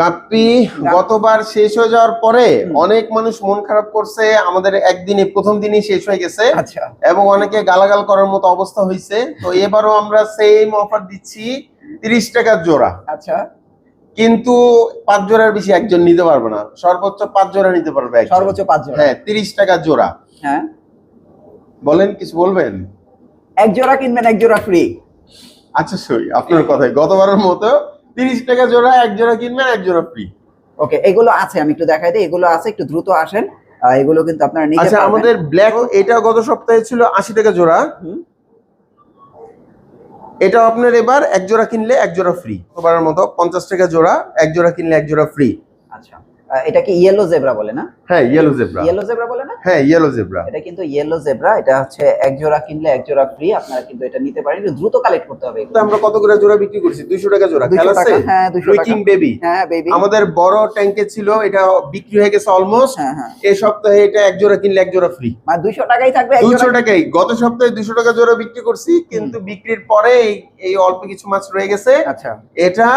গাপ্পি গতবার শেষ হয়ে যাওয়ার পরে অনেক মানুষ মন খারাপ করছে আমাদের একদিনে প্রথম দিনই শেষ হয়ে গেছে। আচ্ছা। এবং অনেকে গালাগাল করার মতো অবস্থা হয়েছে। তো এবারও আমরা সেম অফার দিচ্ছি তিরিশ টাকার জোড়া। আচ্ছা। কিন্তু পাঁচ জোড়ার বেশি একজন নিতে পারবে না। সর্বোচ্চ পাঁচ জোড়া নিতে পারবে একজন। সর্বোচ্চ পাঁচ জোড়া। হ্যাঁ তিরিশ টাকা জোড়া। হ্যাঁ। বলেন কিছু বলবেন? এক জোড়া কিনবেন এক জোড়া ফ্রি আচ্ছা সই আপনার কথাই। গতবারের মতো তিরিশ টাকা জোড়া এক জোড়া কিনবেন এক জোড়া ফ্রি ওকে এগুলো আছে আমি একটু দেখাই দিই। এগুলো আছে একটু দ্রুত আসেন। এগুলো কিন্তু আপনারা নিতে আচ্ছা আমাদের ব্ল্যাক এটা গত সপ্তাহে ছিল আশি টাকা জোড়া। এটা আপনার এবার এক জোড়া কিনলে এক জোড়া ফ্রি গতবারের মতো? পঞ্চাশ টাকা জোড়া এক জোড়া কিনলে এক জোড়া ফ্রি আচ্ছা আহ, এটা কি ইয়েলো জেব্রা বলে না? হ্যাঁ ইয়েলো জেব্রা ইয়েলো জেব্রা বলে না? হ্যাঁ ইয়েলো জেব্রা এটা কিন্তু ইয়েলো জেব্রা এটা হচ্ছে এক জোড়া কিনলে এক জোড়া ফ্রি আপনারা কিন্তু এটা নিতে পারেন দ্রুত কালেক্ট করতে হবে এগুলো। আমরা কত করে জোড়া বিক্রি করছি? দুইশো টাকা জোড়া 200 খেয়াল আছে হ্যাঁ 200 টাকা। উইকিং বেবি হ্যাঁ বেবি আমাদের বড় ট্যাঙ্কে ছিল এটা বিক্রি হয়ে গেছে অলমোস্ট হ্যাঁ হ্যাঁ। এই সপ্তাহে এটা এক জোড়া কিনলে এক জোড়া ফ্রি মানে দুইশো টাকাই থাকবে এক দুইশো জোড়া টাকাই। গত সপ্তাহে দুইশো টাকা জোড়া বিক্রি করছি কিন্তু বিক্রির পরে এই অল্প কিছু মাছ রয়ে গেছে। আচ্ছা। এটা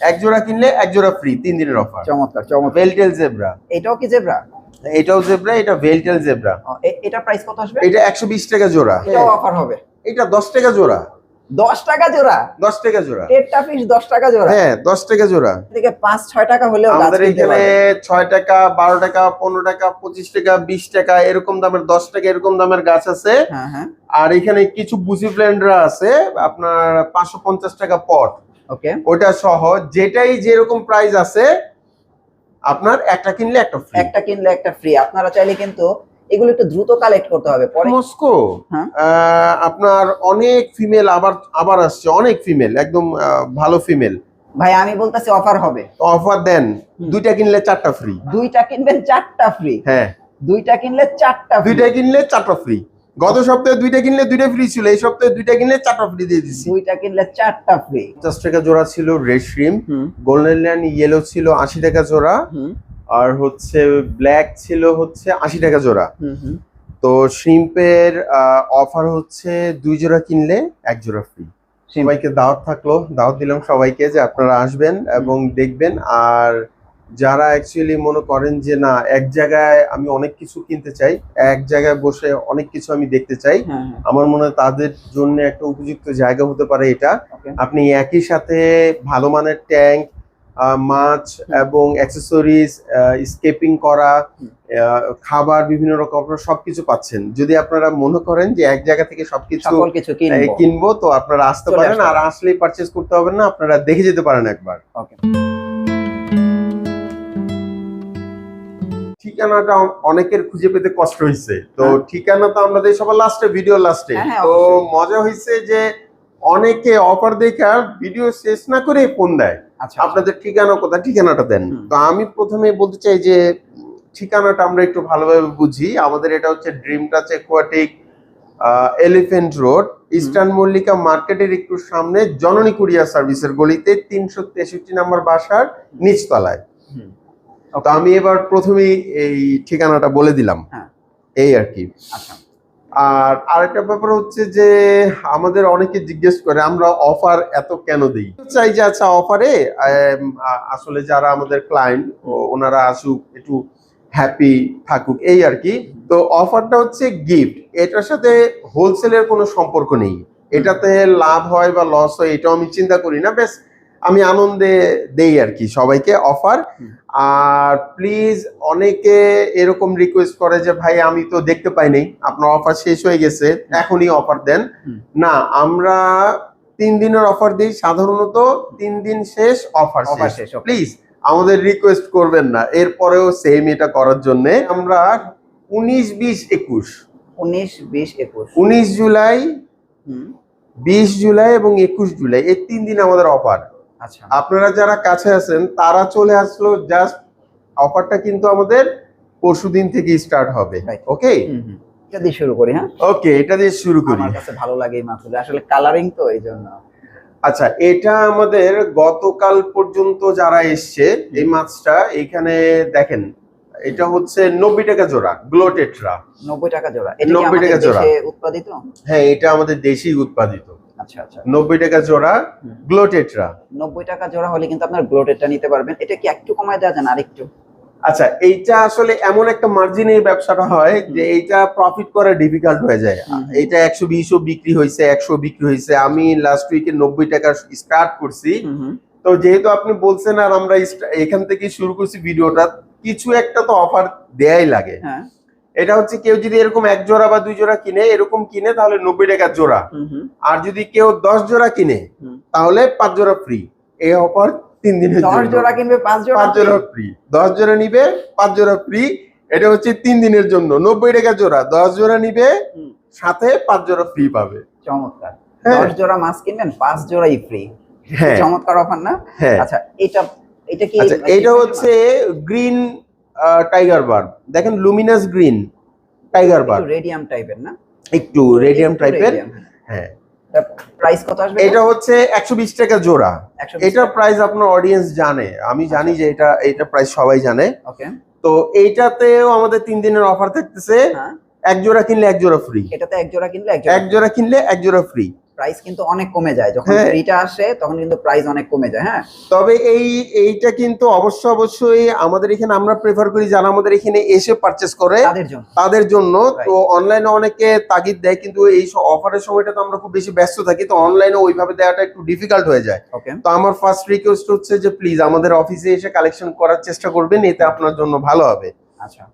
এক জোড়া কিনলে এক জোড়া ফ্রি তিন দিনের অফার চমৎকার চমৎকার। ভেলটেল জেব্রা এটাও কি জেব্রা এটাও জেব্রা এটা ভেলটেল জেব্রা এটা প্রাইস কত আসবে? এটা একশো বিশ টাকা জোড়া। এটাও অফার হবে। এটা দশ টাকা জোড়া। দশ টাকা জোড়া? দশ টাকা জোড়া। টেটটা পিস দশ টাকা জোড়া। হ্যাঁ দশ টাকা জোড়া। থেকে পাঁচ ছয় টাকা হলেও আমাদের এখানে পারবেন। ছয় টাকা বারো টাকা পনেরো টাকা পঁচিশ টাকা বিশ টাকা এরকম দামের দশ টাকা এরকম দামের গাছ আছে। হ্যাঁ হ্যাঁ। আর এখানে কিছু বুসি ব্ল্যান্ডরা আছে আপনার পাঁচশো পঞ্চাশ টাকা পট ওকে ওটা সহ যেটাই যেরকম প্রাইস আছে আপনার একটা কিনলে একটা ফ্রি একটা কিনলে একটা ফ্রি আপনারা চাইলে কিন্তু এগুলো একটু দ্রুত কালেক্ট করতে হবে। পরে মস্কো হ্যাঁ। আপনার অনেক ফিমেল আবার আবার আসছে অনেক ফিমেল একদম ভালো ফিমেল ভাই আমি বলতেছি অফার হবে। অফার দেন দুইটা কিনলে চারটা ফ্রি দুইটা কিনবেন চারটা ফ্রি হ্যাঁ। দুইটা কিনলে চারটা দুইটা কিনলে চারটা ফ্রি গত সপ্তাহে দুইটা কিনলে দুইটা ফ্রি ছিল এই সপ্তাহে দুইটা কিনলে চারটা ফ্রি দিয়ে দিচ্ছি দুইটা কিনলে চারটা ফ্রি পঞ্চাশ টাকা জোড়া ছিল রেড শ্রিম হুম। গোল্ডেন ল্যান্ড ইয়েলো ছিল আশি টাকা জোড়া আর হচ্ছে ব্ল্যাক ছিল হচ্ছে আশি টাকা জোড়া। তো শ্রিম্পের অফার হচ্ছে দুই জোড়া কিনলে এক জোড়া ফ্রি সবাইকে দাওয়াত থাকল দাওয়াত দিলাম সবাইকে যে আপনারা আসবেন এবং দেখবেন আর যারা অ্যাকচুয়ালি মনে করেন যে না এক জায়গায় আমি অনেক কিছু কিনতে চাই এক জায়গায় বসে অনেক কিছু আমি দেখতে চাই হ্যাঁ হ্যাঁ। আমার মনে হয় তাদের জন্য একটা উপযুক্ত জায়গা হতে পারে এটা। আপনি একই সাথে ভালো মানের ট্যাঙ্ক মাছ এবং অ্যাক্সেসরিজ স্কেপিং করা খাবার বিভিন্ন রকম আপনারা সবকিছু পাচ্ছেন। যদি আপনারা মনে করেন যে এক জায়গা থেকে সবকিছু কিনবো। তো আপনারা আসতে পারেন। আর আসলেই পারচেজ করতে হবে না আপনারা দেখে যেতে পারেন একবার। ওকে ঠিকানাটা অনেকের খুঁজে পেতে কষ্ট হয়েছে তো হ্যাঁ। ঠিকানা তো আমরা দিই সবার লাস্টে ভিডিও লাস্টে তো মজা হয়েছে যে অনেকে অফার দেখে ভিডিও শেষ না করে ফোন দেয়। আচ্ছা আপনাদের ঠিকানা কোথায়? ঠিকানাটা দেন। তো আমি প্রথমে বলতে চাই যে ঠিকানাটা আমরা একটু ভালোভাবে বুঝি। আমাদের এটা হচ্ছে dream touch aquatic elephant road eastern Mallika মার্কেটের একটু সামনে জননী কুরিয়ার সার্ভিসের গলিতে তিনশো তেষট্টি নাম্বার বাসার নিচতলায়। তো আমি এবার প্রথমেই এই ঠিকানাটা বলে দিলাম। হ্যাঁ। এই আর কি। আচ্ছা। আর আরেকটা ব্যাপার হচ্ছে যে আমাদের অনেকে জিজ্ঞেস করে আমরা অফার এত কেন দিই? চাই যে আচ্ছা অফারে আসলে যারা আমাদের ক্লায়েন্ট ওনারা আসুক একটু হ্যাপি থাকুক এই আর কি। তো অফারটা হচ্ছে গিফট এটার সাথে হোলসেলের কোনো সম্পর্ক নেই। এটাতে লাভ হয় বা লস হয় এটাও আমি চিন্তা করি না। বেশ আমি আনন্দে দেই আর কি সবাইকে অফার আর প্লিজ অনেকে এরকম রিকোয়েস্ট করে যে ভাই আমি তো দেখতে পাই নাই। আপনার অফার শেষ হয়ে গেছে। এখনই অফার দেন। না আমরা তিন দিনের অফার দিই। সাধারণত তিন দিন শেষ অফার শেষ। প্লিজ আমাদের রিকোয়েস্ট করবেন না। এরপরেও সেম এটা করার জন্য আমরা উনিশ বিশ একুশ। উনিশ বিশ একুশ। উনিশ জুলাই বিশ জুলাই এবং একুশ জুলাই এই তিন দিন আমাদের অফার আপনারা যারা কাছে আছেন তারা চলে আসলো জাস্ট অফারটা কিন্তু আমাদের পরশু দিন থেকে স্টার্ট হবে। ওকে এটা দিয়ে শুরু করি হ্যাঁ? ওকে এটা দিয়ে শুরু করি। আমার কাছে ভালো লাগে এই মাছগুলো। আসলে কালারিং তো এই জন্য। আচ্ছা এটা আমাদের গতকাল পর্যন্ত যারা এসছে এই মাছটা এখানে দেখেন এটা হচ্ছে নব্বই টাকা জোড়া গ্লোটেট্রা নব্বই টাকা জোড়া। এটা কি 90 আমাদের টাকা জোড়া। উৎপাদিত? হ্যাঁ এটা আমাদের দেশি উৎপাদিত। আচ্ছা আচ্ছা। নব্বই টাকা জোড়া গ্লোটেট্রা টাকা জোড়া হলে কিন্তু আপনার নিতে পারবেন। এটা কি একটু কমায় দেওয়া যান আরেকটু? আচ্ছা এইটা আসলে এমন একটা মার্জিনে এই ব্যবসাটা হয় যে এইটা প্রফিট করা ডিফিকাল্ট হয়ে যায়। একশো বিশও বিক্রি হয়েছে একশো বিক্রি হয়েছে আমি লাস্ট উইকে নব্বই টাকা স্টার্ট করছি। তো যেহেতু আপনি বলছেন আর আমরা এখান থেকে শুরু করছি ভিডিওটা কিছু একটা তো অফার দেয়াই লাগে। হ্যাঁ। এটা হচ্ছে কেউ যদি এরকম এক জোড়া বা দুই জোড়া কিনে এরকম কিনে তাহলে নব্বই টাকা জোড়া। আর যদি কেউ দশ জোড়া কিনে তাহলে পাঁচ জোড়া ফ্রি এই অফার তিন দিনের দশ জোড়া কিনবে পাঁচ জোড়া? পাঁচ জোড়া ফ্রি দশ জোড়া নিবে পাঁচ জোড়া ফ্রি এটা হচ্ছে তিন দিনের জন্য। নব্বই টাকা জোড়া। দশ জোড়া নিবে। সাথে পাঁচ জোড়া ফ্রি পাবে। চমৎকার। হ্যাঁ। দশ জোড়া মাছ কিনবেন পাঁচ জোড়াই ফ্রি হ্যাঁ। চমৎকার অফার না? হ্যাঁ। আচ্ছা এটা এটা কি আচ্ছা এটা হচ্ছে গ্রিন টাইগার বার দেখেন luminous green tiger bar radium টাইপের না? একটু রেডিয়াম টাইপের হ্যাঁ। প্রাইস কত আসবে? এটা হচ্ছে একশো বিশ টাকা জোড়া। এটা প্রাইস আপনার অডিয়েন্স জানে। আমি জানি যে এটা এটা প্রাইস সবাই জানে। ওকে তো এইটাতেও আমাদের তিন দিনের অফার থাকতেছে। হ্যাঁ। এক জোড়া কিনলে এক জোড়া ফ্রি এটাতে এক জোড়া কিনলে এক এক জোড়া কিনলে এক জোড়া ফ্রি প্রাইস কিন্তু অনেক কমে যায়। যখন হ্যাঁ। ফ্রিটা আসে তখন কিন্তু প্রাইস অনেক কমে যায় হ্যাঁ? তবে এই এইটা কিন্তু অবশ্য অবশ্যই আমাদের এখানে আমরা প্রেফার করি যারা আমাদের এখানে এসে পারচেস করে। তাদের জন্য। তাদের জন্য। তো অনলাইনে অনেকে তাগিদ দেয় কিন্তু এই অফারের সময়টা তো আমরা খুব বেশি ব্যস্ত থাকি তো অনলাইনে ওইভাবে দেওয়াটা একটু ডিফিকাল্ট হয়ে যায়। ওকে তো আমার ফার্স্ট রিকোয়েস্ট হচ্ছে যে প্লিজ আমাদের অফিসে এসে কালেকশন করার চেষ্টা করবেন এতে আপনার জন্য ভালো হবে। আচ্ছা।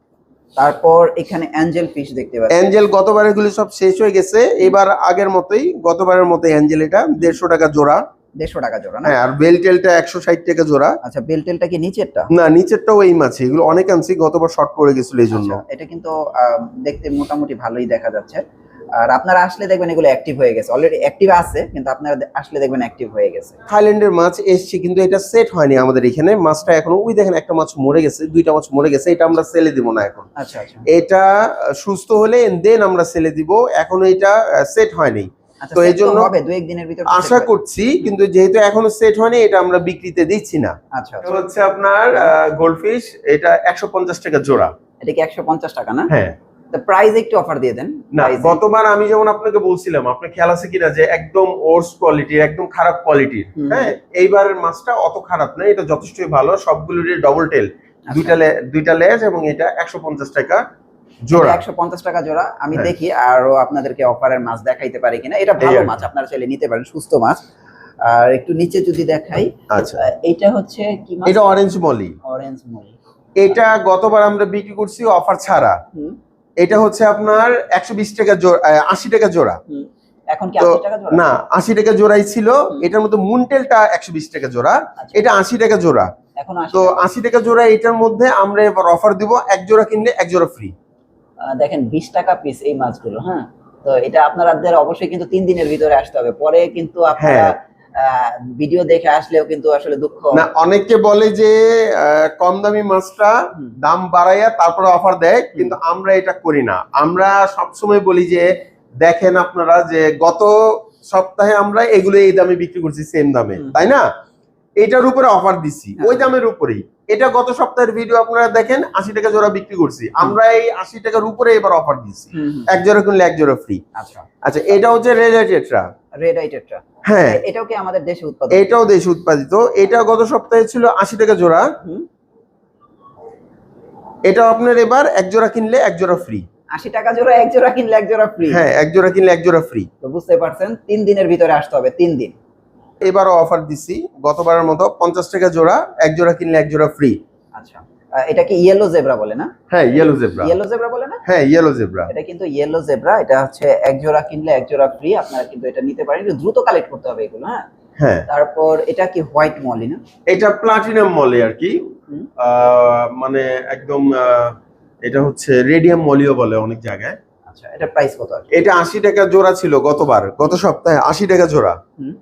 তারপর এখানে অ্যাঞ্জেল ফিশ দেখতে পাচ্ছি। অ্যাঞ্জেল গতবারের গুলি সব শেষ হয়ে গেছে। এবার আগের মতোই গতবারের মতোই অ্যাঞ্জেল এটা। দেড়শো টাকা জোড়া। দেড়শো টাকা জোড়া না? হ্যাঁ আর বেলটেলটা একশো ষাট টাকা জোড়া। আচ্ছা বেলটেলটা কি নিচেরটা? না নিচেরটাও এই মাছ। এগুলো অনেক আনছি গতবার শর্ট পড়ে গেছিল এই জন্য। আচ্ছা, এটা কিন্তু আহ, দেখতে মোটামুটি ভালোই দেখা যাচ্ছে। আর আপনারা আসলে দেখবেন এগুলো অ্যাক্টিভ হয়ে গেছে। অলরেডি অ্যাক্টিভ আছে কিন্তু আপনারা আসলে দেখবেন অ্যাক্টিভ হয়ে গেছে। থাইল্যান্ডের মাছ এসছে কিন্তু এটা সেট হয়নি আমাদের এখানে। মাছটা এখনও ওই দেখেন একটা মাছ মরে গেছে দুইটা মাছ মরে গেছে এটা আমরা সেলে দিব না এখন। আচ্ছা আচ্ছা। এটা সুস্থ হলে দেন আমরা সেলে দিব। এখন এটা সেট হয়নি। আচ্ছা তো এই জন্য হবে দু এক দিনের ভিতর আশা করছি কিন্তু যেহেতু এখনও সেট হয়নি এটা আমরা বিক্রিতে দিচ্ছি না। আচ্ছা আচ্ছা। হচ্ছে আপনার গোল্ডফিশ এটা একশো পঞ্চাশ টাকা জোড়া। এটা কি একশো পঞ্চাশ টাকা না? হ্যাঁ। প্রাইস একটু অফার দিয়ে দেন। না গতবার আমি যেমন আপনাকে বলছিলাম আপনার খেয়াল আছে কিনা যে একদম ওর্স কোয়ালিটির একদম খারাপ কোয়ালিটির। হ্যাঁ এইবারের মাছটা অত খারাপ না এটা যথেষ্টই ভালো সবগুলোরই ডবল টেল আচ্ছা। দুইটা দুইটা লেজ এবং এটা একশো পঞ্চাশ টাকা জোড়া। একশো পঞ্চাশ টাকা জোড়া আমি হ্যাঁ। দেখি আরও আপনাদেরকে অফারের মাছ দেখাইতে পারি কিনা। এটা ভালো। মাছ আপনারা চাইলে নিতে পারেন সুস্থ মাছ। আর একটু নিচে যদি দেখাই আচ্ছা। এইটা হচ্ছে কি মাছ? এটা অরেঞ্জ মলি। অরেঞ্জ মলি। এটা গতবার আমরা বিক্রি করছি অফার ছাড়া। এটা হচ্ছে আপনার একশো বিশ টাকা জোড়া আশি টাকা জোড়া। এখন কি আশি টাকা জোড়া? না আশি টাকা জোড়াই ছিল। এটার মধ্যে মুনটেলটা একশো বিশ টাকা জোড়া। আচ্ছা, এটা আশি টাকা জোড়া। তো আশি টাকা জোড়া এটার মধ্যে আমরা এবার অফার দিব এক জোড়া কিনলে এক জোড়া ফ্রি দেখেন বিশ টাকা পিস এই মাছগুলো হ্যাঁ? তো এটা আপনাদের অবশ্যই কিন্তু তিন দিনের ভিতরে আসতে হবে। পরে কিন্তু আপনারা ভিডিও দেখে আসলেও কিন্তু আসলে দুঃখ। না অনেকে বলে যে কম দামি মাছটা দাম বাড়াইয়া তারপরে অফার দেয় কিন্তু আমরা এটা করি না। আমরা সবসময় বলি যে দেখেন আপনারা যে গত সপ্তাহে আমরা এগুলো এই দামে বিক্রি করছি সেম দামে তাই না? এটার উপরে অফার দিছি হ্যাঁ। ওই দামের উপরেই। এটা গত সপ্তাহের ভিডিও আপনারা দেখেন আশি টাকা জোড়া বিক্রি করছি। আমরা এই আশি টাকার উপরে এবার অফার দিচ্ছি। এক জোড়া কিনলে এক জোড়া ফ্রি আচ্ছা। আচ্ছা এটা হচ্ছে রেড রেলেটেডরা রেড আইটেটটা হ্যাঁ। এটাও কি আমাদের দেশে উৎপাদন এটাও দেশে উৎপাদিত। এটা গত সপ্তাহে ছিল আশি টাকা জোড়া। এটা আপনার এবার এক জোড়া কিনলে এক জোড়া ফ্রি আশি টাকা জোড়া এক জোড়া কিনলে এক জোড়া ফ্রি হ্যাঁ এক জোড়া কিনলে এক জোড়া ফ্রি তো বুঝতে পারছেন তিন দিনের ভিতরে আসতে হবে তিন দিন। এবারও অফার দিছি গতবারের মতো পঞ্চাশ টাকা জোড়া এক জোড়া কিনলে এক জোড়া ফ্রি আচ্ছা। এটা কি ইয়েলো জেব্রা বলে না? হ্যাঁ ইয়েলো জেব্রা ইয়েলো জেব্রা বলে না? হ্যাঁ ইয়েলো জেব্রা এটা কিন্তু ইয়েলো জেব্রা এটা হচ্ছে এক জোড়া কিনলে এক জোড়া ফ্রি আপনারা কিন্তু এটা নিতে পারেন। দ্রুত কালেক্ট করতে হবে এগুলো হ্যাঁ? হ্যাঁ। তারপর এটা কি হোয়াইট মলি না? এটা প্লাটিনাম মলে আর কি। মানে একদম এটা হচ্ছে রেডিয়াম মলিও বলে অনেক জায়গায়। আচ্ছা এটা প্রাইস কত এটা আশি টাকা জোড়া ছিল গতবার গত সপ্তাহে আশি টাকা জোড়া। হুম।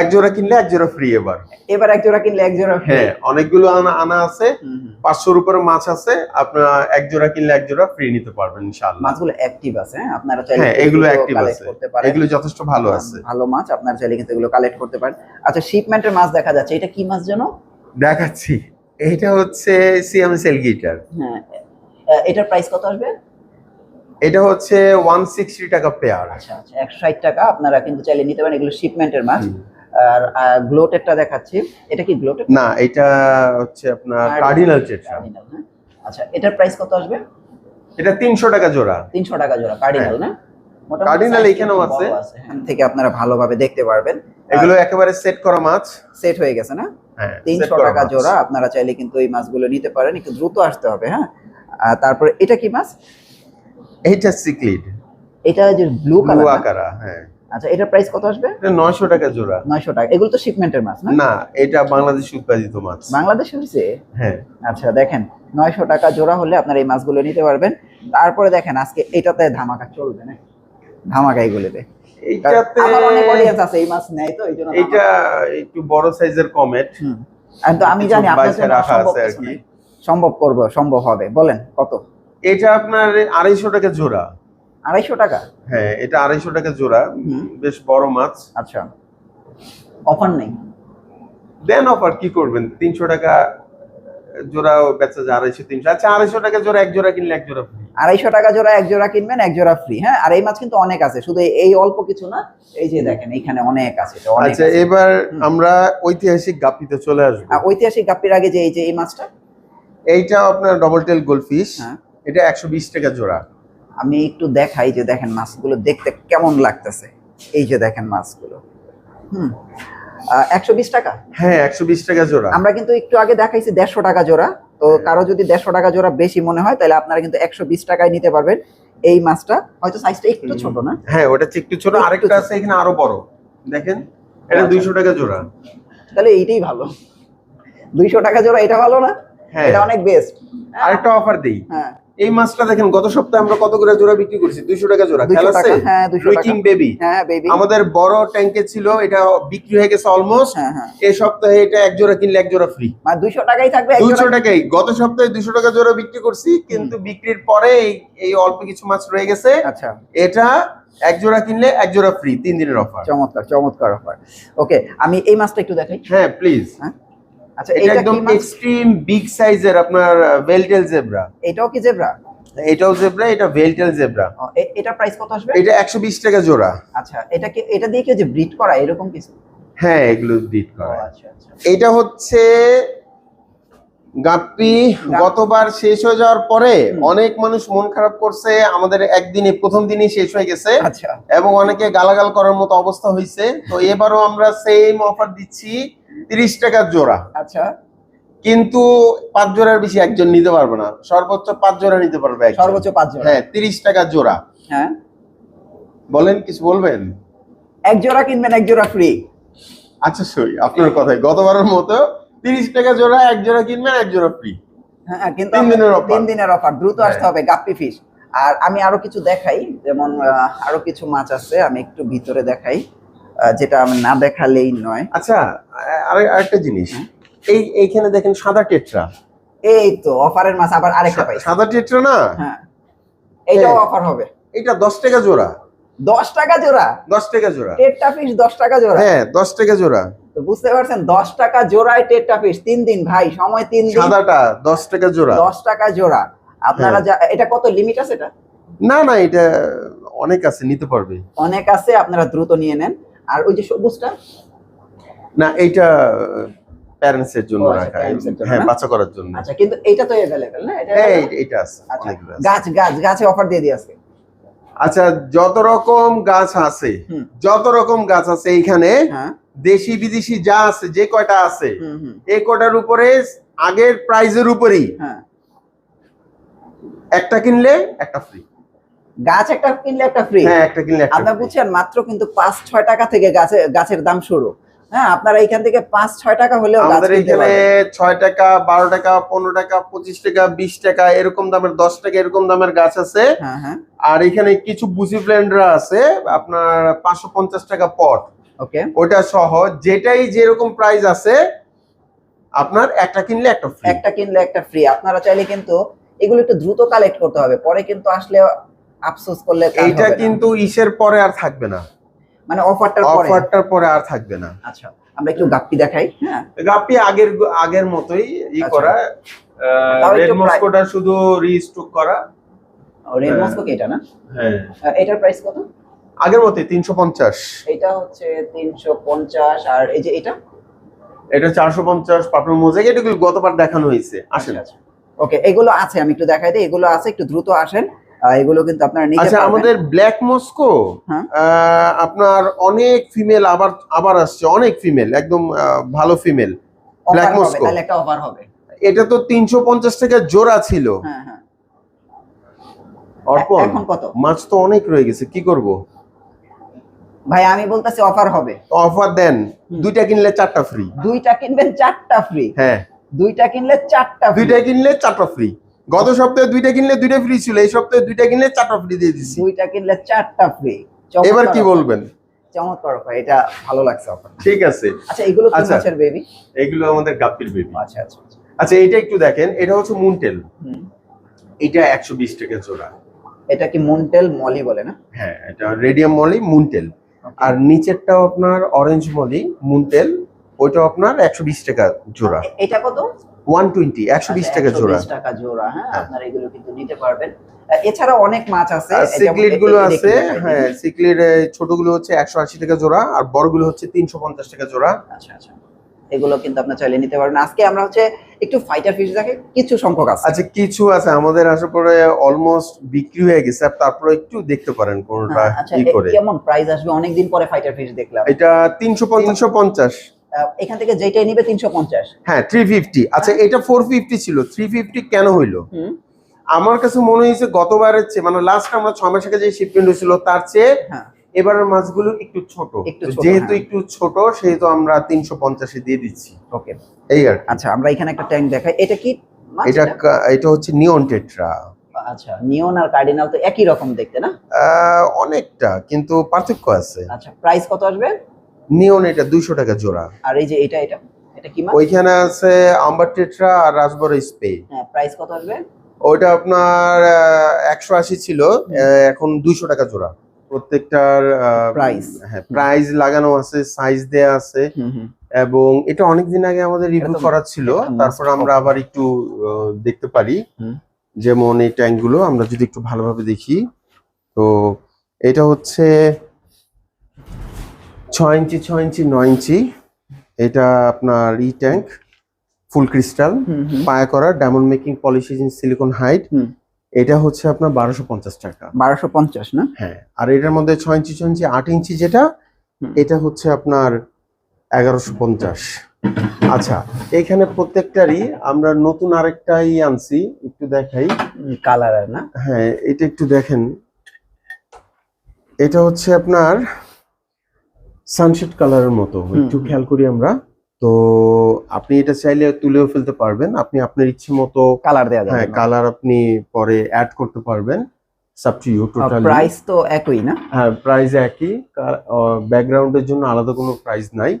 এক জোড়া কিনলে এক জোড়া ফ্রি এবার। এবার এক জোড়া কিনলে এক জোড়া হ্যাঁ অনেকগুলো আনা আনা আছে। পাঁচশোর উপরে মাছ আছে। আপনারা এক জোড়া কিনলে এক জোড়া ফ্রি নিতে পারবেন ইনশাআল্লাহ। মাছগুলো অ্যাক্টিভ আছে হ্যাঁ? আপনারা চাইলে হ্যাঁ এগুলো অ্যাক্টিভ আছে। এগুলো যথেষ্ট ভালো আছে। ভালো মাছ আপনারা চাইলে কিন্তু এগুলো কালেক্ট করতে পারেন। আচ্ছা শিপমেন্টের মাছ দেখা যাচ্ছে। এটা কি মাছ যেন? দেখাচ্ছি। এটা হচ্ছে সিএম সেল গিটার হ্যাঁ এটার প্রাইস কত আসবে? এটা হচ্ছে ওয়ান সিক্সটি টাকা পেয়ার আচ্ছা আচ্ছা একশো ষাট টাকা। আপনারা কিন্তু চাইলে নিতে পারেন এগুলো শিপমেন্টের মাছ। আর গ্লোটেরটা দেখাচ্ছি। এটা কি গ্লোটের না এটা হচ্ছে আপনার কার্ডিনাল টেট্রা হ্যাঁ। আচ্ছা এটার প্রাইস কত আসবে? এটা তিনশো টাকা জোড়া। তিনশো টাকা জোড়া কার্ডিনাল না? মোটামুটি Cardinal size এখানেও আছে। এখান থেকে আপনারা ভালোভাবে দেখতে পারবেন। এগুলো একেবারে সেট করা মাছ। সেট হয়ে গেছে না? হ্যাঁ set তিনশো করা টাকা জোড়া আপনারা চাইলে কিন্তু এই মাছগুলো নিতে পারেন। একটু দ্রুত আসতে হবে হ্যাঁ? আর তারপরে এটা কি মাছ? এইটা সিক্লিড এটা যে ব্লু ব্লু কালার আকারা হ্যাঁ। আচ্ছা এটার প্রাইস কত আসবে? এটা নয়শো টাকা জোড়া। নয়শো টাকা। এগুলো তো শিপমেন্টের মাছ না? না এটা বাংলাদেশ উৎপাদিত মাছ। বাংলাদেশে হয়েছে? হ্যাঁ। আচ্ছা দেখেন নয়শো টাকা জোড়া হলে আপনারা এই মাছগুলো নিতে পারবেন। তারপরে দেখেন আজকে এটাতে ধামাকা চলবে না? ধামাকা এগুলোতে। এইটাতে আমার অনেক অডিয়েন্স আছে এই মাছ নেয় তো এই জন্য এইটা একটু বড় সাইজের কমেট হুম। তো আমি জানি জন্য রাখা আছে আর কি। সম্ভব করব সম্ভব হবে। বলেন কত? এটা আপনার আড়াইশো টাকা জোড়া। আড়াইশো টাকা? হ্যাঁ এটা আড়াইশো টাকা জোড়া। বেশ বড় মাছ। আচ্ছা। অফার নেই? দেন অফার কি করবেন? তিনশো টাকা জোড়া বেচা যায় আড়াইশো তিনশো। আচ্ছা আড়াইশো টাকা জোড়া এক জোড়া কিনলে এক জোড়া। আড়াইশো টাকা জোড়া এক জোড়া কিনবেন এক জোড়া ফ্রি হ্যাঁ আর এই মাছ কিন্তু অনেক আছে শুধু এই অল্প কিছু না এই যে দেখেন এখানে অনেক আছে অনেক আচ্ছা এবার আমরা ঐতিহাসিক গাপ্পিতে চলে আসব। ঐতিহাসিক গাপ্পির আগে যে এই যে এই মাছটা? এইটা আপনার ডবল টেল গোলফিশ। এটা একশো বিশ টাকা জোড়া। আমি একটু দেখাই যে দেখেন মাছগুলো দেখতে কেমন লাগতেছে। এই যে দেখেন মাছগুলো। হুম। একশো বিশ টাকা? হ্যাঁ একশো বিশ টাকা জোড়া। আমরা কিন্তু একটু আগে দেখাইছি দেড়শো টাকা জোড়া। তো কারও যদি দেড়শো টাকা জোড়া বেশি মনে হয় তাহলে আপনারা কিন্তু একশো বিশ টাকায় নিতে পারবেন এই মাছটা। হয়তো সাইজটা একটু ছোট না? হ্যাঁ ওটা একটু ছোট। আরেকটা আছে এখানে আরও বড়। দেখেন? এটা আচ্ছা। দুইশো টাকা জোড়া। তাহলে এইটাই ভালো। দুইশো টাকা জোড়া এটা ভালো না? হ্যাঁ। এটা অনেক বেস্ট আরেকটা অফার দিই। হ্যাঁ। এই মাছটা দেখেন গত সপ্তাহে আমরা কত করে জোড়া বিক্রি করছি? দুইশো টাকা জোড়া খেয়াল আছে হ্যাঁ বেবি হ্যাঁ আমাদের বড় ট্যাঙ্কে ছিল এটা বিক্রি হয়ে গেছে অলমোস্ট হ্যাঁ হ্যাঁ। এই সপ্তাহে এটা এক জোড়া কিনলে এক জোড়া ফ্রি মানে দুইশো টাকাই থাকবে দুইশো টাকাই। গত সপ্তাহে দুইশো টাকা জোড়া বিক্রি করছি কিন্তু বিক্রির পরে এই- অল্প কিছু মাছ রয়ে গেছে। আচ্ছা। এটা এক জোড়া কিনলে এক জোড়া ফ্রি তিন দিনের অফার চমৎকার চমৎকার অফার ওকে আমি এই মাছটা একটু দেখাই। হ্যাঁ প্লিজ আচ্ছা এটা একদম এক্সট্রিম বিগ সাইজের আপনার ভেলটেল জেব্রা এটাও কি জেব্রা এটাও জেব্রা এটা ভেলটেল জেব্রা এটা প্রাইস কত আসবে? এটা একশো বিশ টাকা জোড়া। আচ্ছা এটা কি এটা দিয়ে কি যে ব্রিড করা এরকম কিছু? হ্যাঁ এগুলো ও, করা। আচ্ছা আচ্ছা। এটা হচ্ছে গাপ্পি। গতবার শেষ হয়ে যাওয়ার পরে অনেক মানুষ মন খারাপ করছে আমাদের একদিনে প্রথম দিনই শেষ হয়ে গেছে। আচ্ছা। এবং অনেকে গালাগাল করার মতো অবস্থা হয়েছে। তো এবারও আমরা সেম অফার দিচ্ছি। তিরিশ টাকা জোড়া। আচ্ছা। কিন্তু পাঁচ জোড়ার বেশি একজন নিতে পারবে না। সর্বোচ্চ পাঁচ জোড়া নিতে পারবে সর্বোচ্চ পাঁচ জোড়া। হ্যাঁ তিরিশ টাকা জোড়া। হ্যাঁ। বলেন কিছু বলবেন? এক জোড়া কিনবেন এক জোড়া ফ্রি আচ্ছা সই আপনার কথাই। গতবারের মতো তিরিশ টাকা জোড়া এক জোড়া কিনবেন এক জোড়া ফ্রি হ্যাঁ কিন্তু তিন দিনের offer। তিন দিনের অফার দ্রুত আসতে হ্যাঁ। হবে গাপ্পি ফিশ আর আমি আরও কিছু দেখাই যেমন আরও কিছু মাছ আছে আমি একটু ভিতরে দেখাই। যেটা আমি না দেখালেই নয়। আচ্ছা আরেকটা জিনিস। এই এইখানে দেখেন সাদা টেট্রা। এই তো অফারের মাছ আবার আরেকটা পাই। সাদা টেট্রা না? হ্যাঁ। এইটাও হ্যাঁ। অফার হবে। এটা দশ টাকা জোড়া। দশ টাকা জোড়া? দশ টাকা জোড়া। টেট্টা ফিশ দশ টাকা জোড়া? হ্যাঁ দশ টাকা জোড়া। তো বুঝতে পারছেন দশ টাকা জোড়ায় টেট্টা ফিশ তিন দিন ভাই সময় তিন দিন। সাদাটা দশ টাকা জোড়া। দশ টাকা জোড়া। আপনারা হ্যাঁ। এটা কত লিমিট আছে এটা? না না এটা অনেক আছে নিতে পারবে। অনেক আছে আপনারা দ্রুত নিয়ে নেন। আর ওই যে সবুজটা? না এইটা প্যারেন্টস এর জন্য আচ্ছা, রাখা। হ্যাঁ বাচ্চা করার জন্য। আচ্ছা কিন্তু এটা তো অ্যাভেলেবেল না? এটা এইটা আছে আচ্ছা গাছ গাছ গাছে অফার দিয়ে দিয়ে আজকে। আচ্ছা যত রকম গাছ আছে। যত রকম গাছ আছে এইখানে হ্যাঁ। দেশি বিদেশি যা আছে যে কয়টা আছে এই কয়টার উপরে আগের প্রাইজের উপরেই হ্যাঁ। একটা কিনলে একটা ফ্রি গাছ একটা কিনলে একটা ফ্রি হ্যাঁ একটা কিনলে একটা আপনারা। বুঝছেন মাত্র কিন্তু পাঁচ ছয় টাকা থেকে গাছে গাছের দাম শুরু। হ্যাঁ আপনারা এখান থেকে পাঁচ ছয় টাকা হলেও গাছ আমাদের এখানে। ছয় টাকা বারো টাকা পনেরো টাকা পঁচিশ টাকা বিশ টাকা এরকম দামের দশ টাকা এরকম দামের গাছ আছে। হ্যাঁ হ্যাঁ। আর এখানে কিছু বুসি প্ল্যান্টরা আছে আপনার পাঁচশো পঞ্চাশ টাকা পট ওকে। ওটা সহ যেটাই যেরকম প্রাইস আছে আপনার একটা কিনলে একটা ফ্রি একটা কিনলে একটা ফ্রি আপনারা চাইলে কিন্তু এগুলো একটু দ্রুত কালেক্ট করতে হবে। পরে কিন্তু আসলে আফসোস করলে এইটা কিন্তু ইসের পরে আর থাকবে না। মানে অফারটার পরে? অফারটার পরে আর থাকবে না। আচ্ছা আমরা একটু গাপ্পি দেখাই হ্যাঁ? গাপ্পি আগের আগের মতোই ই আচ্ছা। করা। রেড মস্কোটা শুধু রিস্টক করা। রেড। মস্কো কি এটা না? হ্যাঁ। এটার প্রাইস কত? আগের মতে তিনশো পঞ্চাশ। এটা হচ্ছে তিনশো পঞ্চাশ আর এই যে এটা? এটা চারশো পঞ্চাশ পাপড় মোজাইক এটাগুলো গতবার দেখানো হয়েছে। আসেন। আচ্ছা। ওকে এগুলো আছে আমি একটু দেখাই দিই এগুলো আছে একটু দ্রুত আসেন। এগুলো কিন্তু আপনারা নিতে আচ্ছা আমাদের ব্ল্যাক মস্কো আপনার অনেক ফিমেল আবার আবার আসছে অনেক ফিমেল একদম ভালো ফিমেল Moscow। তাহলে একটা অফার হবে। এটা তো তিনশো পঞ্চাশ টাকা জোড়া ছিল। হ্যাঁ হ্যাঁ। অর্পণ এখন কত? মাছ তো অনেক রয়ে গেছে কি করব? ভাই আমি বলতেছি অফার হবে। অফার দেন দুইটা কিনলে চারটা ফ্রি দুইটা কিনবেন চারটা ফ্রি হ্যাঁ। দুইটা কিনলে চারটা। দুইটা কিনলে চারটা ফ্রি গত সপ্তাহে দুইটা কিনলে দুইটা ফ্রি ছিল এই সপ্তাহে দুইটা কিনলে চারটা ফ্রি দিয়ে দিচ্ছি দুইটা কিনলে চারটা ফ্রি এবার কি বলবেন? চমৎকার এটা ভালো লাগছে অফার ঠিক আছে। আচ্ছা এগুলো কি আচ্ছা। মাছের বেবি এগুলো আমাদের গাপ্পির বেবি আচ্ছা আচ্ছা আচ্ছা। আচ্ছা এটা একটু দেখেন এটা হচ্ছে মুনটেল। হুম। এটা একশো বিশ টাকা জোড়া। এটা কি মন্টেল মলি বলে না? হ্যাঁ এটা রেডিয়াম মলি মুনটেল। আর নিচেরটাও আপনার অরেঞ্জ মলি মুনটেল ওইটাও আপনার একশো বিশ টাকা জোড়া। এটা কত? ওয়ান টোয়েন্টি একশো বিশ আচ্ছা, টাকা জোড়া। 120 টাকা জোড়া হ্যাঁ হ্যাঁ। আপনারা এগুলো কিন্তু নিতে পারবেন। এছাড়া অনেক মাছ আছে সিকলিটগুলো আছে। হ্যাঁ সিকলিট ছোটগুলো হচ্ছে একশো আশি টাকা জোড়া আর হচ্ছে তিনশো পঞ্চাশ টাকা জোড়া। আচ্ছা আচ্ছা। এগুলো কিন্তু আপনার চাইলে নিতে পারবেন। আজকে আমরা হচ্ছে একটু ফাইটার ফিশ দেখে কিছু সংখ্যক আছে। আচ্ছা কিছু আছে আমাদের আসার পরে অলমোস্ট বিক্রি হয়ে গেছে তারপরে একটু দেখতে পারেন কোনটা হ্যাঁ, আচ্ছা কি করে। কেমন প্রাইস আসবে? অনেকদিন পরে ফাইটার ফিশ দেখলাম। এটা তিনশো তিনশো পঞ্চাশ। আহ, এখান থেকে যেটাই নিবে তিনশো পঞ্চাশ। হ্যাঁ থ্রি ফিফটি আচ্ছা এটা ফোর ফিফটি ছিল। থ্রি ফিফটি কেন হইল? আমার কাছে মনে হয়েছে গতবারের চেয়ে মানে লাস্ট আমরা ছয় মাস আগে যে শিপমেন্ট হয়েছিল তার চেয়ে হ্যাঁ। এবারের মাছগুলো একটু ছোট। যেহেতু হ্যাঁ। একটু ছোট সেহেতু আমরা তিনশো পঞ্চাশে দিয়ে দিচ্ছি। ওকে এই আর আচ্ছা আমরা এখানে একটা ট্যাঙ্ক দেখাই। এটা কি এটা এটা? হচ্ছে নিয়ন টেট্রা আচ্ছা নিয়ন আর কার্ডিনাল তো একই রকম দেখতে না? অনেকটা কিন্তু পার্থক্য আছে। আচ্ছা প্রাইস কত আসবে? নিয়ন এটা দুইশো টাকা জোড়া। আর এই যে এটা এটা এটা কি ওইখানে আছে আম্বার টেট্রা আর রাসবর স্পে হ্যাঁ প্রাইস কত আসবে? ওইটা আপনার একশো আশি ছিল এখন দুইশো টাকা জোড়া। প্রত্যেকটার Price। হ্যাঁ প্রাইস লাগানো আছে সাইজ দেয়া আছে। এবং এটা অনেকদিন আগে আমাদের রিভিউ করা ছিল তারপর আমরা আবার একটু দেখতে পারি। যেমন এই ট্যাঙ্কগুলো আমরা যদি একটু ভালোভাবে দেখি। তো এটা হচ্ছে ছয় ইঞ্চি ছয় ইঞ্চি নয় ইঞ্চি। এটা আপনার ই ট্যাঙ্ক ফুল ক্রিস্টাল। পায়া করা diamond making polish in silicon height. এটা হচ্ছে আপনার বারোশো পঞ্চাশ টাকা। বারোশো পঞ্চাশ না? হ্যাঁ আর এটার মধ্যে ছয় ইঞ্চি ছয় ইঞ্চি আট ইঞ্চি যেটা এটা হচ্ছে আপনার এগারোশো পঞ্চাশ। আচ্ছা এখানে প্রত্যেকটারই আমরা নতুন আরেকটাই আনছি একটু দেখাই। কালার না? হ্যাঁ এটা একটু দেখেন। এটা হচ্ছে আপনার সানসেট কালারের মতো একটু খেয়াল করি আমরা। তো আপনি এটা চাইলে তুলেও ফেলতে পারবেন। আপনি আপনার ইচ্ছে মতো কালার দেওয়া হ্যাঁ কালার আপনি পরে অ্যাড করতে পারবেন। সাব টু ইউ টোটালি প্রাইস তো একই না? হ্যাঁ প্রাইস একই। ব্যাকগ্রাউন্ডের জন্য আলাদা কোনো প্রাইস নাই।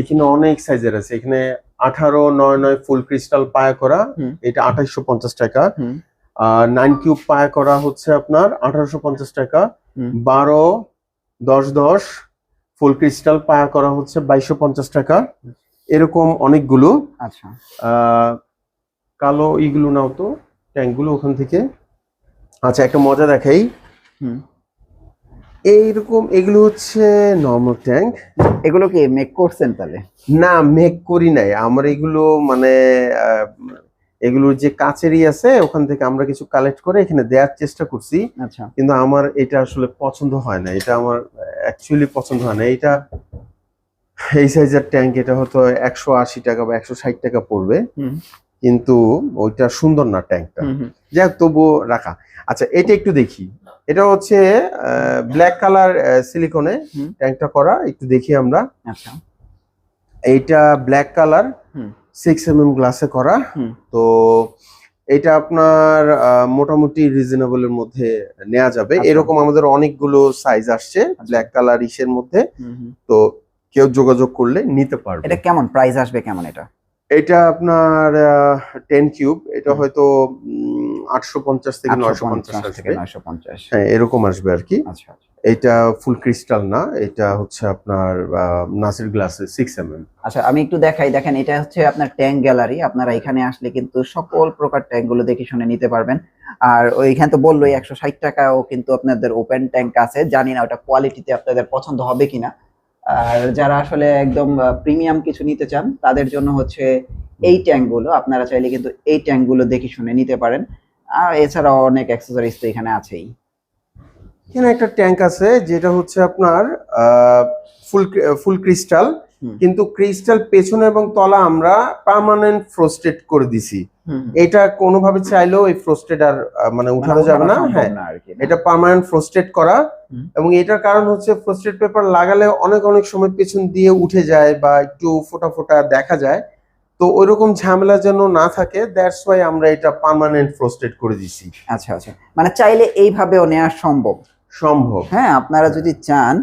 এখানে অনেক সাইজের আছে। এখানে আঠারো নয় নয় ফুল ক্রিস্টাল পায়া করা। এটা আঠাইশো পঞ্চাশ টাকা। নাইন কিউব পায়া করা হচ্ছে আপনার আঠারোশো পঞ্চাশ টাকা। বারো দশ দশ। ফুল ক্রিস্টাল পায়া করা হচ্ছে বাইশশো পঞ্চাশ টাকা। এরকম অনেকগুলো। আচ্ছা। কালো ইগুলো নাও তো ট্যাঙ্কগুলো ওখান থেকে। আচ্ছা একটা মজা দেখাই। হুম। এইরকম এগুলো হচ্ছে নর্মাল ট্যাঙ্ক এগুলো কি মেক করছেন তাহলে? না মেক করি নাই। আমার এগুলো মানে এগুলোর যে কাচেরই আছে ওখান থেকে আমরা কিছু কালেক্ট করে এখানে দেওয়ার চেষ্টা করছি। আচ্ছা। কিন্তু আমার এটা আসলে পছন্দ হয় না। এটা আমার অ্যাকচুয়ালি পছন্দ হয় না। এটা এই সাইজের ট্যাঙ্ক এটা হয়তো একশো আশি টাকা বা একশো ষাট টাকা পড়বে। কিন্তু ওইটা সুন্দর না ট্যাঙ্কটা। যাই হোক তবুও রাখা। আচ্ছা এটা একটু দেখি। এটা হচ্ছে ব্ল্যাক কালার সিলিকনে। ট্যাঙ্কটা করা। একটু দেখি আমরা। আচ্ছা। এইটা black colour six M M গ্লাসে করা। তো এটা আপনার আহ, মোটামুটি রিজনেবল এর মধ্যে নেওয়া যাবে। আচ্ছা। এরকম আমাদের অনেকগুলো সাইজ আসছে ব্ল্যাক কালার ইসের মধ্যে। তো কেউ যোগাযোগ করলে নিতে পারবে। এটা কেমন? প্রাইস আসবে কেমন এটা? এটা আপনার টেন কিউব এটা হয়তো আটশো পঞ্চাশ থেকে নয়শো পঞ্চাশ থেকে আসবে। 950 হ্যাঁ এরকম আসবে আর কি। আচ্ছা আচ্ছা। এটা ফুল ক্রিস্টাল না এটা হচ্ছে আপনার নাসির গ্লাসের সিক্স এম এম আচ্ছা আমি একটু দেখাই দেখেন এটা হচ্ছে আপনার ট্যাঙ্ক গ্যালারি আপনারা এখানে আসলে কিন্তু সকল প্রকার ট্যাঙ্কগুলো দেখে শুনে নিতে পারবেন। আর ওইখানে তো বললোই একশো ষাট টাকাও কিন্তু আপনাদের ওপেন ট্যাঙ্ক আছে জানি না ওটা কোয়ালিটিতে আপনাদের পছন্দ হবে কিনা। আর যারা আসলে একদম প্রিমিয়াম কিছু নিতে চান, তাদের জন্য হচ্ছে এই ট্যাঙ্কগুলো আপনারা চাইলে কিন্তু এই ট্যাঙ্কগুলো দেখে শুনে নিতে পারেন। আর এছাড়াও অনেক অ্যাক্সেসরিজ তো এখানে আছেই। এখানে একটা ট্যাঙ্ক আছে, যেটা হচ্ছে আপনার ফুল ফুল ক্রিস্টাল। কিন্তু ক্রিস্টাল পেছনে এবং তলা আমরা পার্মানেন্ট ফ্রোস্টেড করে দিছি। এটা কোনোভাবে চাইলেও এই ফ্রোস্টেড আর মানে উঠানো যাবে না হ্যাঁ? এটা পার্মানেন্ট ফ্রোস্টেড করা। এবং এটার কারণ হচ্ছে ফ্রোস্টেড পেপার লাগালে অনেক অনেক সময় পেছন দিয়ে উঠে যায় বা একটু ফোটা ফোটা দেখা যায়। তো ওইরকম ঝামেলা যেন না থাকে দ্যাটস ওয়াই আমরা এটা পার্মানেন্ট ফ্রোস্টেড করে দিছি। আচ্ছা আচ্ছা। মানে চাইলে এইভাবেও নেওয়া সম্ভব। সম্ভব। হ্যাঁ আপনারা যদি চান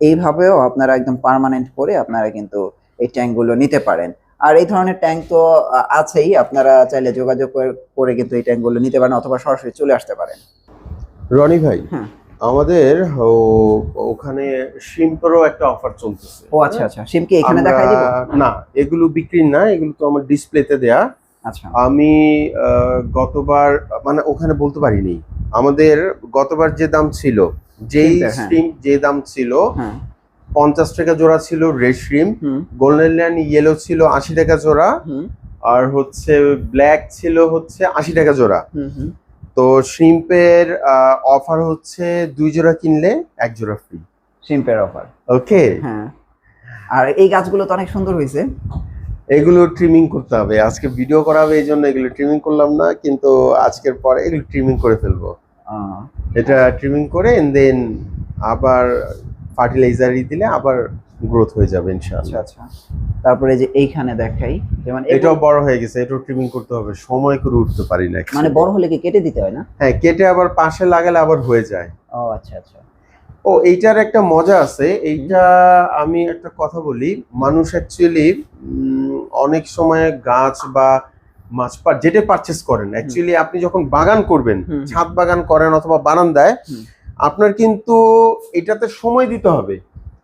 এইভাবেও আপনারা একদম পার্মানেন্ট করে আপনারা কিন্তু এই ট্যাঙ্কগুলো নিতে পারেন। আর এই ধরনের ট্যাঙ্ক তো আছেই আপনারা চাইলে যোগাযোগ করে- কিন্তু এই ট্যাঙ্কগুলো নিতে পারেন অথবা সরাসরি চলে আসতে পারেন। রনি ভাই হ্যাঁ। আমাদের ওখানে শিম্পেরও একটা অফার চলতেছে। ও আচ্ছা আচ্ছা। সিম কি এখানে দেখাই দিব? না এগুলো বিক্রি না এগুলো তো আমার ডিসপ্লেতে দেয়া। আচ্ছা। আমি গতবার মানে ওখানে বলতে পারিনি। আমাদের গতবার যে দাম ছিল যেই Shrimp-এর, হ্যাঁ। স্ট্রিম যে দাম ছিল হ্যাঁ। পঞ্চাশ টাকা জোড়া ছিল রেড শ্রিম হুম। গোল্ডেন ল্যান্ড ইয়েলো ছিল আশি টাকা জোড়া আর হচ্ছে ব্ল্যাক ছিল হচ্ছে আশি টাকা জোড়া। তো শ্রিম্পের অফার হচ্ছে দুই জোড়া কিনলে এক জোড়া ফ্রি শিম্পের অফার ওকে হ্যাঁ। আর এই গাছগুলো তো অনেক সুন্দর হয়েছে। এগুলো ট্রিমিং করতে হবে। আজকে ভিডিও করা হবে এই জন্য এগুলো ট্রিমিং করলাম না কিন্তু আজকের পরে এগুলো ট্রিমিং করে ফেলব। এটা ট্রিমিং করে এন্ড দেন আবার ফার্টিলাইজার দিলে আবার গ্রোথ হয়ে যাবে আচ্ছা ইনশাআল্লাহ। আচ্ছা তারপরে যে এইখানে দেখাই যেমন এটাও বড় হয়ে গেছে এটাও ট্রিমিং করতে হবে সময় করে উঠতে পারি না মানে বড় হলে কি কেটে দিতে হয় না? হ্যাঁ কেটে আবার পাশে লাগালে আবার হয়ে যায়। ও আচ্ছা আচ্ছা। ও এইটার একটা মজা আছে এইটা আমি একটা কথা বলি মানুষ অ্যাকচুয়ালি অনেক সময় গাছ বা মাছ যেটা পারচেস করেন অ্যাকচুয়ালি আপনি যখন বাগান করবেন ছাদ বাগান করেন অথবা বারান্দায় দেয় আপনার কিন্তু এটাতে সময় দিতে হবে।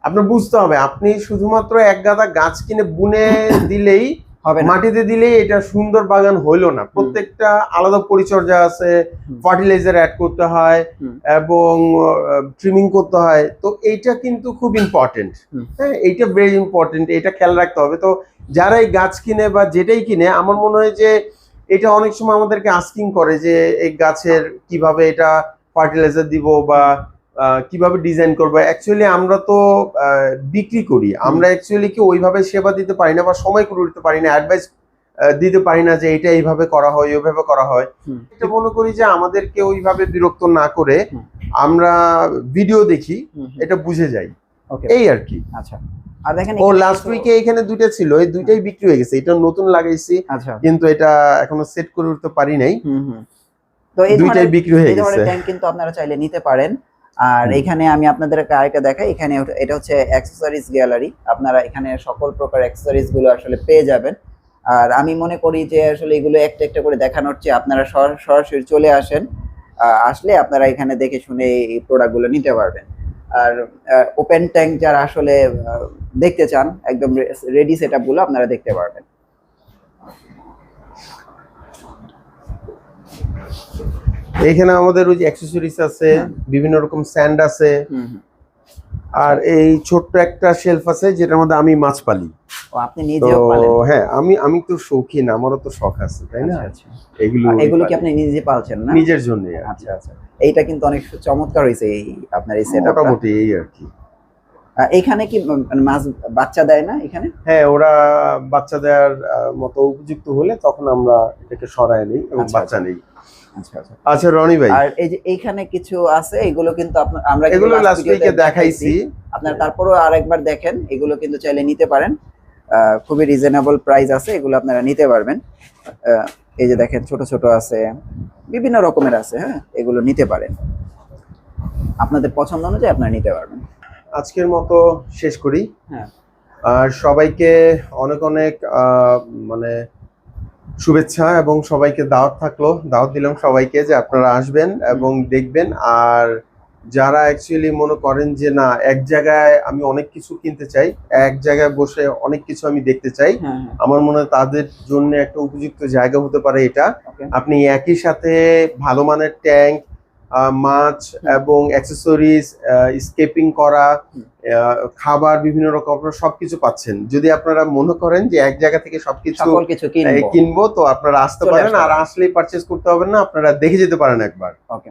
আপনার বুঝতে হবে আপনি শুধুমাত্র এক গাদা গাছ কিনে বুনে দিলেই হবে মাটিতে দিলেই এটা সুন্দর বাগান হইল না। প্রত্যেকটা আলাদা পরিচর্যা আছে ফার্টিলাইজার অ্যাড করতে হয় এবং ট্রিমিং করতে হয়। তো এইটা কিন্তু খুব ইম্পর্টেন্ট হ্যাঁ এইটা ভেরি ইম্পর্টেন্ট এটা খেয়াল রাখতে হবে। তো যারা এই গাছ কিনে বা যেটাই কিনে আমার মনে হয় যে এটা অনেক সময় আমাদেরকে আস্কিং করে যে এই গাছের কীভাবে এটা ফার্টিলাইজার দিব বা কীভাবে ডিজাইন করব? অ্যাকচুয়ালি আমরা তো বিক্রি করি। আমরা অ্যাকচুয়ালি কি ওইভাবে সেবা দিতে পারি না বা সময় করে উঠতে পারি না অ্যাডভাইস দিতে পারি না যে এটা এইভাবে করা হয় ওইভাবে করা হয়। এটা মনে করি যে আমাদেরকে ওইভাবে বিরক্ত না করে আমরা ভিডিও দেখি। এটা বুঝে যাই। এই আর কি। আচ্ছা। আর দেখেন ও লাস্ট কিছু- উইকে এখানে দুইটা ছিল এই দুইটাই বিক্রি হয়ে গেছে। এটা নতুন লাগাইছি আচ্ছা। কিন্তু এটা এখনও সেট করে উঠতে পারি নাই। তো এই দুইটাই বিক্রি হয়ে গেছে। কিন্তু আপনারা চাইলে নিতে পারেন। আর। এখানে আমি আপনাদেরকে আরেকটা দেখাই এখানে এটা হচ্ছে অ্যাক্সেসরিজ গ্যালারি আপনারা এখানে সকল প্রকার অ্যাক্সেসরিজগুলো আসলে পেয়ে যাবেন। আর আমি মনে করি যে আসলে এগুলো একটা একটা করে দেখানোর চেয়ে আপনারা সর- সরাসরি চলে আসেন আসলে আপনারা এখানে দেখে শুনে এই প্রোডাক্টগুলো নিতে পারবেন। আর ওপেন ট্যাঙ্ক যারা আসলে দেখতে চান একদম রেডি সেট আপনারা দেখতে পারবেন। এখানে আমাদের ওই যে অ্যাক্সেসরিজ আছে। বিভিন্ন রকম স্যান্ড আছে। আর এই ছোট্ট একটা শেলফ আছে যেটার মধ্যে আমি মাছ পালি। আপনি নিজেও পালেন? হ্যাঁ আমি আমি তো শৌখিন আমারও তো শখ আছে তাই না? আচ্ছা আচ্ছা। এগুলো এগুলো কি আপনি নিজে পালছেন না? নিজের জন্য আচ্ছা আচ্ছা। এইটা কিন্তু অনেক চমৎকার হয়েছে এই আপনার এই সেটআপটা মোটামুটি এই আর কি। এখানে কি মানে মাছ বাচ্চা দেয় না এখানে? হ্যাঁ ওরা বাচ্চা দেওয়ার মতো উপযুক্ত হলে তখন আমরা এটাকে সরাই নিই এবং আচ্ছা, বাচ্চা নেই। আচ্ছা আচ্ছা। আচ্ছা রনি ভাই। আর এই যে এইখানে কিছু আছে এগুলো কিন্তু আমরা এগুলো লাস্ট উইকে দেখাইছি। আপনার তারপরও আরেকবার দেখেন এগুলো কিন্তু চাইলে নিতে পারেন। খুবই রিজনেবল প্রাইস আছে এগুলো আপনারা নিতে পারবেন। এই যে দেখেন ছোট ছোট আছে বিভিন্ন রকমের আছে হ্যাঁ? এগুলো নিতে পারেন। আপনাদের পছন্দ অনুযায়ী আপনারা নিতে পারবেন। আজকের মতো শেষ করি। হ্যাঁ। আর সবাইকে অনেক অনেক আহ, মানে শুভেচ্ছা এবং সবাইকে দাওয়াত থাকল। দাওয়াত দিলাম সবাইকে যে আপনারা আসবেন এবং দেখবেন। আর যারা অ্যাকচুয়ালি মনে করেন যে না এক জায়গায় আমি অনেক কিছু কিনতে চাই এক জায়গায় বসে অনেক কিছু আমি দেখতে চাই হ্যাঁ আমার মনে হয় তাদের জন্য একটা উপযুক্ত জায়গা হতে পারে এটা। আপনি একই সাথে ভালো মানের ট্যাঙ্ক মাছ এবং অ্যাক্সেসরিজ স্কেপিং করা খাবার বিভিন্ন রকম আপনারা সবকিছু পাচ্ছেন। যদি আপনারা মনে করেন যে এক জায়গা থেকে সবকিছু কিনবো। তো আপনারা আসতে পারেন আর আসলেই পারচেস করতে হবে না আপনারা দেখে যেতে পারেন একবার। ওকে